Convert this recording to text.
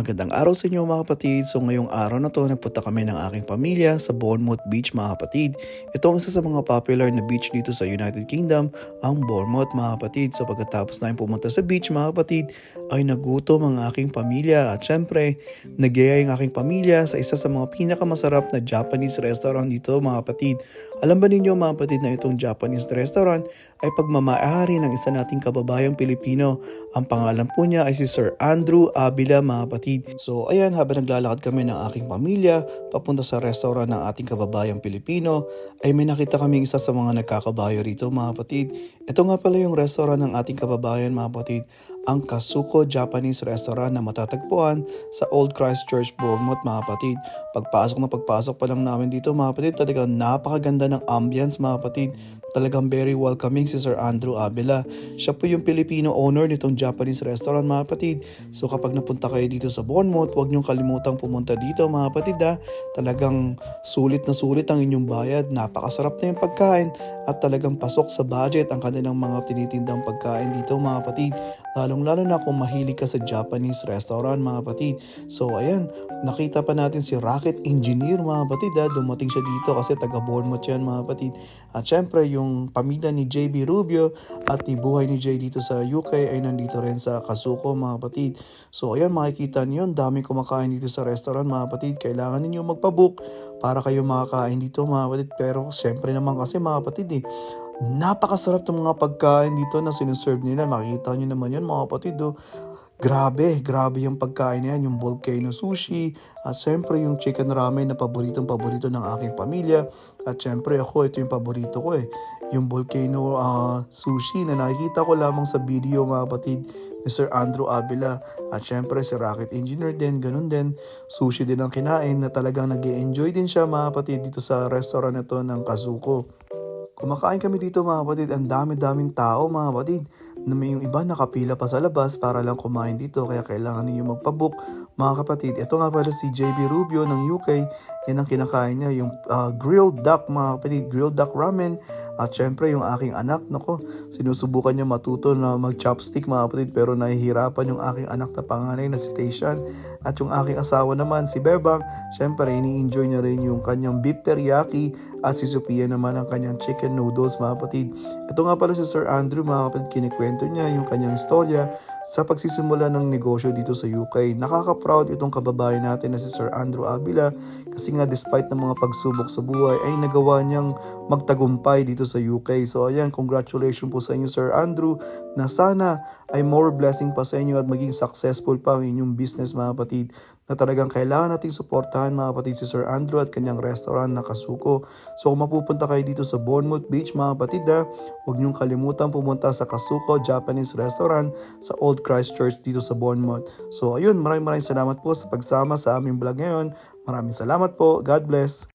Magandang araw sa inyo mga kapatid. So ngayong araw na to, nagpunta kami ng aking pamilya sa Bournemouth Beach mga kapatid. Ito ang isa sa mga popular na beach dito sa United Kingdom, ang Bournemouth mga kapatid. So pagkatapos namin pumunta sa beach mga kapatid, ay nagutom ang aking pamilya. At syempre, nagyaya yung aking pamilya sa isa sa mga pinakamasarap na Japanese restaurant dito mga kapatid. Alam ba ninyo mga kapatid na itong Japanese restaurant ay pagmamaari ng isa nating kababayang Pilipino. Ang pangalan po niya ay si Sir Andrew Abila mga kapatid. So ayan, habang naglalakad kami ng aking pamilya papunta sa restaurant ng ating kababayang Pilipino, ay may nakita kaming isa sa mga nagkakabayo rito mga kapatid. Ito nga pala yung restaurant ng ating kababayan mga kapatid, ang Kasuko Japanese Restaurant na matatagpuan sa Old Christchurch, Bournemouth mga kapatid. Pagpasok na pagpasok pa lang namin dito mga kapatid, talagang napakaganda ng ambience mga kapatid. Talagang very welcoming si Sir Andrew Abela. Siya po yung Filipino owner nitong Japanese restaurant mga kapatid. So kapag napunta kayo dito sa Bournemouth, huwag niyong kalimutang pumunta dito mga kapatid ha. Talagang sulit na sulit ang inyong bayad. Napakasarap na yung pagkain at talagang pasok sa budget ang kanilang mga tinitindang pagkain dito mga kapatid. Lalong lalo na kung mahilig ka sa Japanese restaurant mga kapatid. So ayan, nakita pa natin si Rocket Engineer mga kapatid ha. Dumating siya dito kasi taga Bournemouth yan mga kapatid. At syempre yung pamilya ni JB Rubio at yung buhay ni Jay dito sa UK ay nandito rin sa Kasuko mga kapatid. So ayan makikita niyo, daming kumakain dito sa restaurant mga kapatid. Kailangan ninyo magpabook para kayo makakain dito mga kapatid. Pero syempre naman kasi mga kapatid eh, napakasarap ng mga pagkain dito na sinuserve nila. Makikita nyo naman yan mga kapatid oh. Grabe, grabe yung pagkain na yung volcano sushi, at syempre yung chicken ramen na paboritong paborito ng aking pamilya. At syempre ako, ito yung paborito ko eh, yung volcano ah, sushi na nakikita ko lamang sa video mga kapatid ni Sir Andrew Avila. At syempre si Rocket Engineer din, ganun din. Sushi din ang kinain na talagang nag enjoy din siya mga kapatid dito sa restaurant na to ng Kazuko. Kumakain kami dito mga kapatid, ang dami-daming tao mga kapatid. Na may yung iba nakapila pa sa labas para lang kumain dito kaya kailangan ninyo magpabook mga kapatid. Ito nga pala si JB Rubio ng UK, yan ang kinakain niya, yung ah, grilled duck mga kapatid, grilled duck ramen. At syempre yung aking anak, nako, sinusubukan niya matuto na mag-chopstick mga kapatid pero nahihirapan yung aking anak na panganay na si Tayshan. At yung aking asawa naman, si Bebang, syempre ini-enjoy niya rin yung kanyang beef teriyaki at si Sophia naman ang kanyang chicken noodles mga kapatid. Ito nga pala si Sir Andrew mga kapatid, kinikwento niya yung kanyang istorya sa pagsisimula ng negosyo dito sa UK. Nakaka-proud itong kababayan natin na si Sir Andrew Abila kasi nga despite ng mga pagsubok sa buhay ay nagawa niyang magtagumpay dito sa UK. So ayan, congratulations po sa inyo Sir Andrew na sana ay more blessing pa sa inyo at maging successful pa ang inyong business mga kapatid na talagang kailangan nating suportahan mga kapatid si Sir Andrew at kanyang restaurant na Kasuko. So kung mapupunta kayo dito sa Bournemouth Beach mga kapatid ha, huwag niyong kalimutan pumunta sa Kasuko Japanese Restaurant sa Old Christchurch dito sa Bournemouth. So ayun, maraming maraming salamat po sa pagsama sa aming vlog ngayon. Maraming salamat po. God bless.